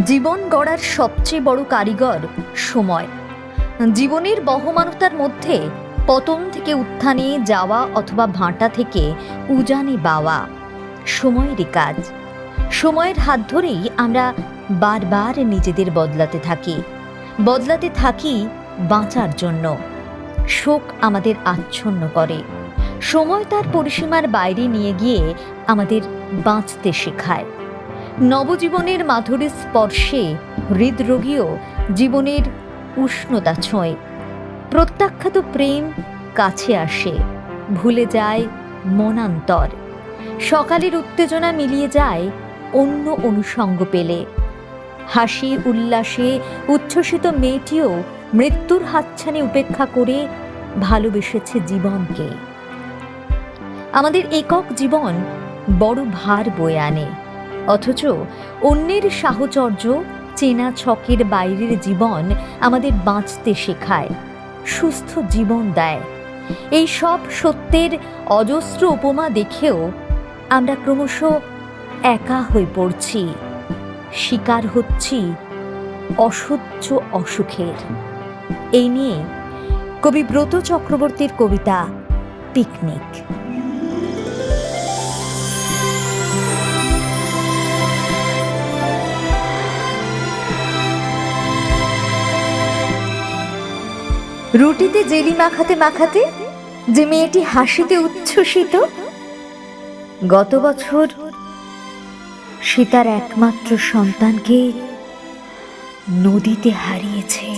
জীবন গড়ার সবচেয়ে বড় কারিগর সময়। জীবনের বহমানতার মধ্যে পতন থেকে উত্থানে যাওয়া অথবা ভাঁটা থেকে উজানে বাওয়া সময়েরই কাজ। সময়ের হাত ধরেই আমরা বারবার নিজেদের বদলাতে থাকি। বদলাতে থাকি বাঁচার জন্য। শোক আমাদের আচ্ছন্ন করে। সময় তার পরিসীমার বাইরে নিয়ে গিয়ে আমাদের বাঁচতে শেখায়। নবজীবনের মাধুরীর স্পর্শে হৃদরোগীও জীবনের উষ্ণতা ছোঁয়। প্রত্যাখ্যাত প্রেম কাছে আসে, ভুলে যায় মনান্তর। সকালের উত্তেজনা মিলিয়ে যায় অন্য অনুষঙ্গ পেলে। হাসি উল্লাসে উচ্ছ্বসিত মেয়েটিও মৃত্যুর হাতছানি উপেক্ষা করে ভালোবেসেছে জীবনকে। আমাদের একক জীবন বড় ভার বয়ে আনে। অথচ অন্যের সাহচর্য চেনা ছকের বাইরের জীবন আমাদের বাঁচতে শেখায়, সুস্থ জীবন দেয়। এই সব সত্যের অজস্র উপমা দেখেও আমরা ক্রমশ একা হয়ে পড়ছি, শিকার হচ্ছি অসহ্য অসুখের। এই নিয়ে কবি ব্রত চক্রবর্তীর কবিতা পিকনিক। রুটিতে জেলি মাখাতে মাখাতে যে মেয়েটি হাসিতে উচ্ছ্বসিত, গত বছর সে তার একমাত্র সন্তানকে নদীতে হারিয়েছে।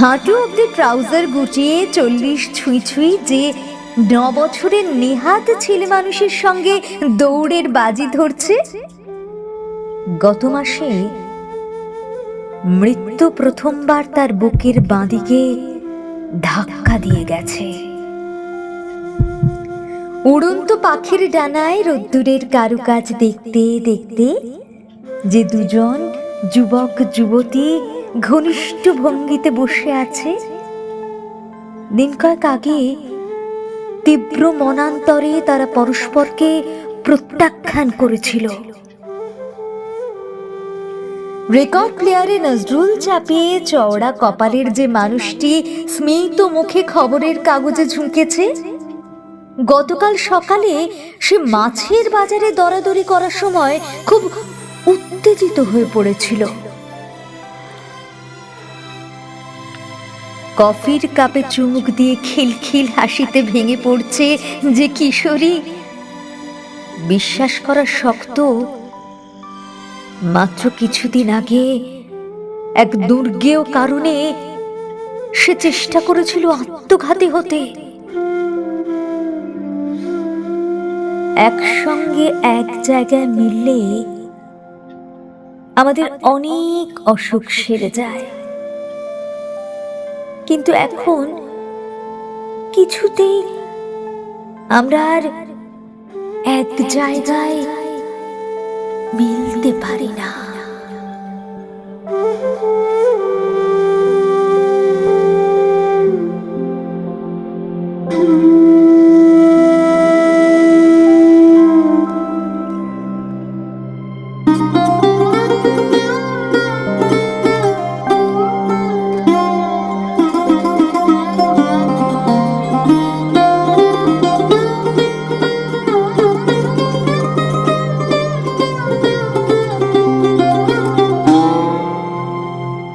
হাঁটু অব্দি ট্রাউজার গুটিয়ে চল্লিশ ছুঁই ছুঁই যে ন বছরের নেহাত ছেলে মানুষের সঙ্গে দৌড়ের বাজি ধরছে, গত মাসে মৃত্যু প্রথমবার তার বুকের বাঁদিকে ধাক্কা দিয়ে গেছে। উড়ন্ত পাখির ডানায় রোদ্দুরের কারুকাজ দেখতে দেখতে যে দুজন যুবক, যুবতী ঘনিষ্ঠ ভঙ্গিতে বসে আছে দিন কয়েক আগে তীব্র মনান্তরে তারা পরস্পরকে প্রত্যাখ্যান করেছিল। রেকর্ড প্লেয়ারে নজরুল চাপিয়ে চওড়া কপালের যে মানুষটি, স্মিত মুখে খবরের কাগজে ঝুঁকেছে। গতকাল সকালে সে মাছের বাজারে দরাদরি করার সময় খুব উত্তেজিত হয়ে পড়েছিল। কফির কাপে চুমুক দিয়ে খিলখিল হাসিতে ভেঙে পড়ছে যে কিশোরী। বিশ্বাস করা শক্ত মাত্র কিছুদিন আগে এক দুর্গেয় কারণে সে চেষ্টা করেছিল আত্মঘাতী হতে। একসঙ্গে এক জায়গায় মিললে আমাদের অনেক অসুখ সেরে যায়। কিন্তু এখন কিছুতেই আমরা আর এক জায়গায় মিলতে পারি না।